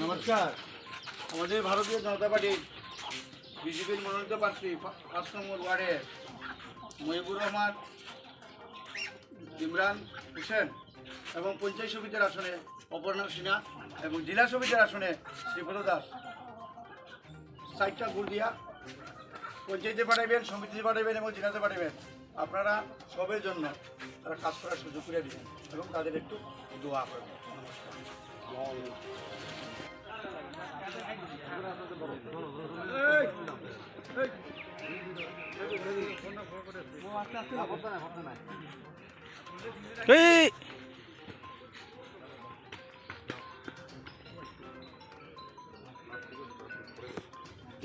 নমস্কার। আমাদের ভারতীয় জনতা পার্টির বিজেপির মনোনীত প্রার্থী পাঁচ নম্বর ওয়ার্ডের মহিবুর রহমান, ইমরান হোসেন। এবং পঞ্চায়েত সমিতির আসনে অপর্ণা সিনহা এবং জেলা সমিতির আসনে শ্রীপদ দাস। সাইটটা গুল দিয়া। পঞ্চায়েতে পাঠাইবেন, সমিতিতে পাঠাইবেন এবং জেলাতে পাঠাইবেন। আপনারা সবের জন্য তারা কাজ করার সুযোগ করে দিবেন এবং তাদের একটু দোয়া করবেন। নমস্কার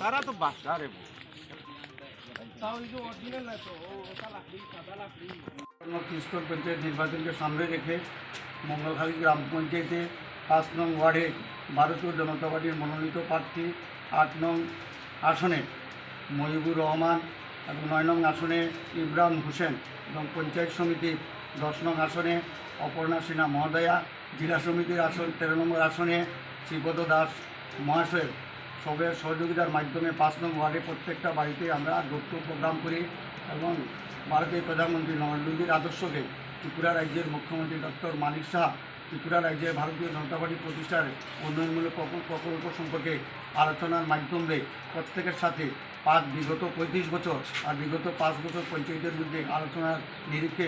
তারা তো বাসা রে পঞ্চায়েত নির্বাচনকে সামনে রেখে মঙ্গলখালী গ্রাম পঞ্চায়েতে পাঁচ নং ওয়ার্ডে ভারতীয় জনতা পার্টির মনোনীত প্রার্থী আট নং আসনে মহিবুর রহমান এবং নয় নং আসনে ইব্রাহিম হোসেন এবং পঞ্চায়েত সমিতির দশ নং আসনে অপর্ণা সিনহা মহোদয়া, জেলা সমিতির আসন তেরো নম্বর আসনে শ্রীপদ দাস মহাশয়। সবের সহযোগিতার মাধ্যমে পাঁচ নং ওয়ার্ডে প্রত্যেকটা বাড়িতে আমরা দত্ত প্রোগ্রাম করি এবং ভারতের প্রধানমন্ত্রী নরেন্দ্র মোদীর আদর্শকে ত্রিপুরা রাজ্যের মুখ্যমন্ত্রী ডক্টর মানিক শাহ ত্রিপুরা রাজ্যে ভারতীয় জনতা পার্টি প্রতিষ্ঠার উন্নয়নমূলক প্রকল্প সম্পর্কে আলোচনার মাধ্যমে প্রত্যেকের সাথে পাঁচ, বিগত পঁয়ত্রিশ বছর আর বিগত পাঁচ বছর পঞ্চায়েতের মধ্যে আলোচনার নিরিখে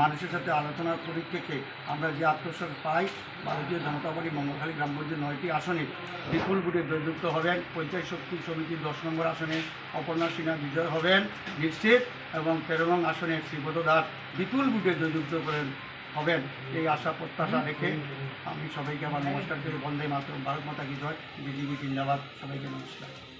মানুষের সাথে আলোচনার পরিপ্রেক্ষে আমরা যে আত্মবিশ্বাস পাই, ভারতীয় জনতা পার্টি মঙ্গলখালী গ্রাম পঞ্চায়েত নয়টি আসনে বিপুল ভোটে জয়যুক্ত হবেন। পঞ্চায়েত শক্তি সমিতির দশ নম্বর আসনে অপর্ণা সিনহা বিজয় হবেন নিশ্চিত এবং তেরো নং আসনে শ্রীপদ দাস বিপুল ভোটে জয়যুক্ত করেন হবেন এই আশা প্রত্যাশা রেখে আমি সবাইকে আমার নমস্কার করে বন্দে মাতরম। ভারত মাতা কি জয়। বিজেপি জিন্দাবাদ। সবাইকে নমস্কার।